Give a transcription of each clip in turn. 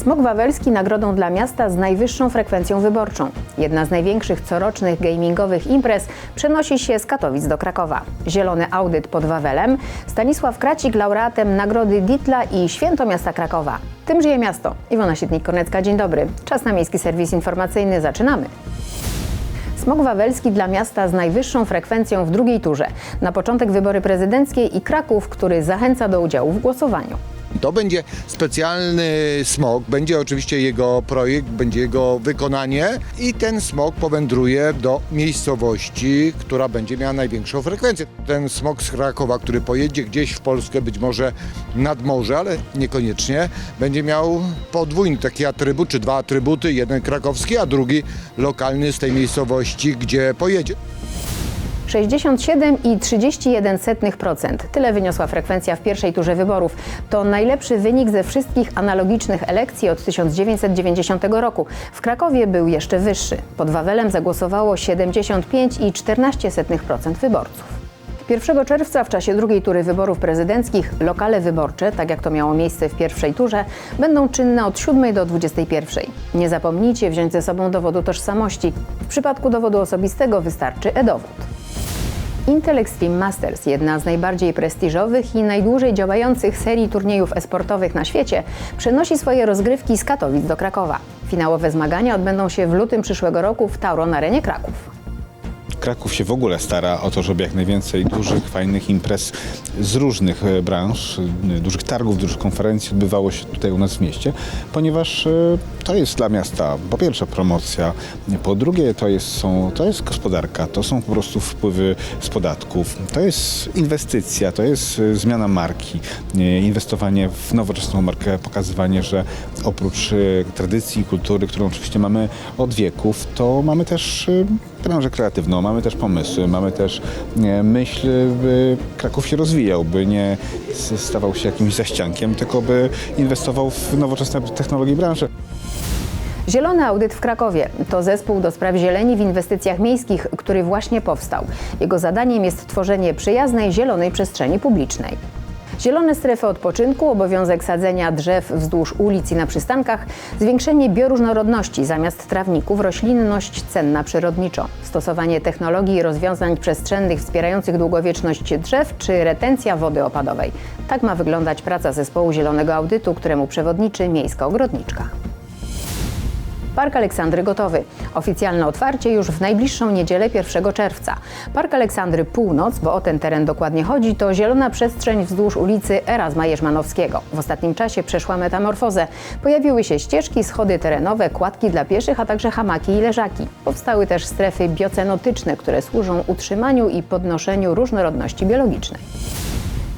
Smog Wawelski nagrodą dla miasta z najwyższą frekwencją wyborczą. Jedna z największych corocznych gamingowych imprez przenosi się z Katowic do Krakowa. Zielony audyt pod Wawelem, Stanisław Kracik laureatem nagrody Ditla i Święto Miasta Krakowa. Tym żyje miasto. Iwona Sietnik-Kornecka, dzień dobry. Czas na Miejski Serwis Informacyjny. Zaczynamy. Smog Wawelski dla miasta z najwyższą frekwencją w drugiej turze. Na początek wybory prezydenckie i Kraków, który zachęca do udziału w głosowaniu. To będzie specjalny smog, będzie oczywiście jego projekt, będzie jego wykonanie i ten smog powędruje do miejscowości, która będzie miała największą frekwencję. Ten smog z Krakowa, który pojedzie gdzieś w Polskę, być może nad morze, ale niekoniecznie, będzie miał podwójny taki atrybut, czy dwa atrybuty, jeden krakowski, a drugi lokalny z tej miejscowości, gdzie pojedzie. 67,31%. Tyle wyniosła frekwencja w pierwszej turze wyborów. To najlepszy wynik ze wszystkich analogicznych elekcji od 1990 roku. W Krakowie był jeszcze wyższy. Pod Wawelem zagłosowało 75,14% wyborców. 1 czerwca w czasie drugiej tury wyborów prezydenckich lokale wyborcze, tak jak to miało miejsce w pierwszej turze, będą czynne od 7 do 21. Nie zapomnijcie wziąć ze sobą dowodu tożsamości. W przypadku dowodu osobistego wystarczy e-dowód. Intel Extreme Masters, jedna z najbardziej prestiżowych i najdłużej działających serii turniejów esportowych na świecie, przenosi swoje rozgrywki z Katowic do Krakowa. Finałowe zmagania odbędą się w lutym przyszłego roku w Tauron Arenie Kraków. Kraków się w ogóle stara o to, żeby jak najwięcej dużych, fajnych imprez z różnych e, branż, e, dużych targów, dużych konferencji odbywało się tutaj u nas w mieście, ponieważ e, to jest dla miasta po pierwsze promocja, po drugie to jest, są, to jest gospodarka, to są po prostu wpływy z podatków, to jest inwestycja, to jest zmiana marki, inwestowanie w nowoczesną markę, pokazywanie, że oprócz tradycji i kultury, którą oczywiście mamy od wieków, to mamy też branżę kreatywną, mamy też pomysły, mamy też myśl, by Kraków się rozwijał, by nie stawał się jakimś zaściankiem, tylko by inwestował w nowoczesne technologie i branże. Zielony Audyt w Krakowie to zespół do spraw zieleni w inwestycjach miejskich, który właśnie powstał. Jego zadaniem jest tworzenie przyjaznej, zielonej przestrzeni publicznej. Zielone strefy odpoczynku, obowiązek sadzenia drzew wzdłuż ulic i na przystankach, zwiększenie bioróżnorodności zamiast trawników, roślinność cenna przyrodniczo, stosowanie technologii i rozwiązań przestrzennych wspierających długowieczność drzew czy retencja wody opadowej. Tak ma wyglądać praca zespołu Zielonego Audytu, któremu przewodniczy miejska ogrodniczka. Park Aleksandry gotowy. Oficjalne otwarcie już w najbliższą niedzielę 1 czerwca. Park Aleksandry Północ, bo o ten teren dokładnie chodzi, to zielona przestrzeń wzdłuż ulicy Erasma Jerzmanowskiego. W ostatnim czasie przeszła metamorfozę. Pojawiły się ścieżki, schody terenowe, kładki dla pieszych, a także hamaki i leżaki. Powstały też strefy biocenotyczne, które służą utrzymaniu i podnoszeniu różnorodności biologicznej.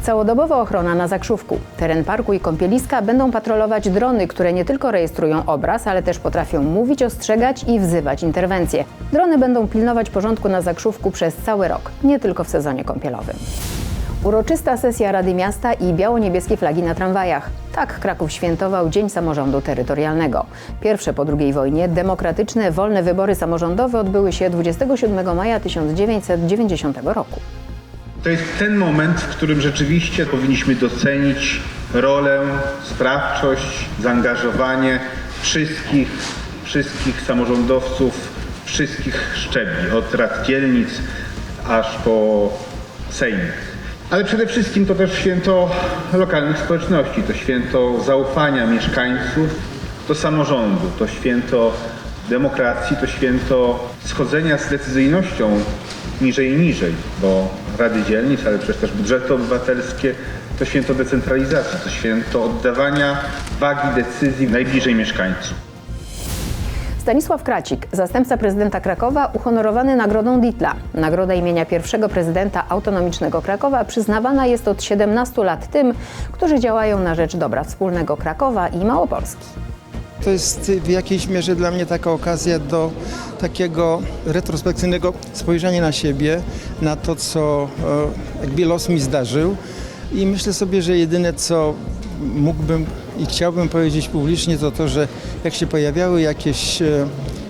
Całodobowa ochrona na Zakrzówku. Teren parku i kąpieliska będą patrolować drony, które nie tylko rejestrują obraz, ale też potrafią mówić, ostrzegać i wzywać interwencje. Drony będą pilnować porządku na Zakrzówku przez cały rok, nie tylko w sezonie kąpielowym. Uroczysta sesja Rady Miasta i biało-niebieskie flagi na tramwajach. Tak Kraków świętował Dzień Samorządu Terytorialnego. Pierwsze po II wojnie demokratyczne, wolne wybory samorządowe odbyły się 27 maja 1990 roku. To jest ten moment, w którym rzeczywiście powinniśmy docenić rolę, sprawczość, zaangażowanie wszystkich, wszystkich samorządowców, wszystkich szczebli, od rad dzielnic aż po Sejm. Ale przede wszystkim to też święto lokalnych społeczności, to święto zaufania mieszkańców do samorządu, to święto demokracji, to święto schodzenia z decyzyjnością niżej i niżej, bo rady dzielnic, ale przecież też budżety obywatelskie to święto decentralizacji, to święto oddawania wagi decyzji najbliżej mieszkańców. Stanisław Kracik, zastępca prezydenta Krakowa, uhonorowany nagrodą Ditla. Nagroda imienia pierwszego prezydenta autonomicznego Krakowa przyznawana jest od 17 lat tym, którzy działają na rzecz dobra wspólnego Krakowa i Małopolski. To jest w jakiejś mierze dla mnie taka okazja do takiego retrospekcyjnego spojrzenia na siebie, na to, co e, jakby los mi zdarzył. I myślę sobie, że jedyne, co mógłbym i chciałbym powiedzieć publicznie, to to, że jak się pojawiały jakieś e,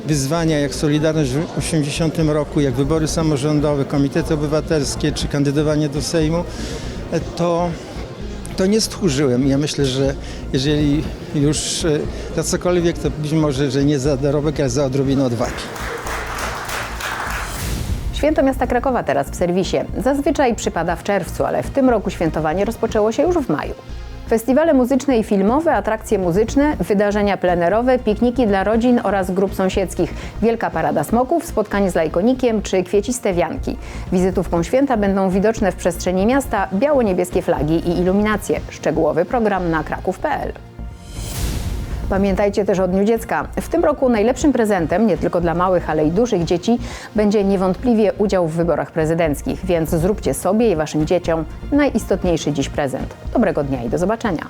wyzwania, jak Solidarność w 80 roku, jak wybory samorządowe, komitety obywatelskie czy kandydowanie do Sejmu, e, to to nie stchórzyłem. Ja myślę, że jeżeli już e, za cokolwiek, to być może, że nie za dorobek, ale za odrobinę odwagi. Święto Miasta Krakowa teraz w serwisie. Zazwyczaj przypada w czerwcu, ale w tym roku świętowanie rozpoczęło się już w maju. Festiwale muzyczne i filmowe, atrakcje muzyczne, wydarzenia plenerowe, pikniki dla rodzin oraz grup sąsiedzkich, wielka parada smoków, spotkanie z lajkonikiem czy kwieciste wianki. Wizytówką święta będą widoczne w przestrzeni miasta biało-niebieskie flagi i iluminacje. Szczegółowy program na kraków.pl. Pamiętajcie też o Dniu Dziecka. W tym roku najlepszym prezentem, nie tylko dla małych, ale i dużych dzieci, będzie niewątpliwie udział w wyborach prezydenckich, więc zróbcie sobie i waszym dzieciom najistotniejszy dziś prezent. Dobrego dnia i do zobaczenia.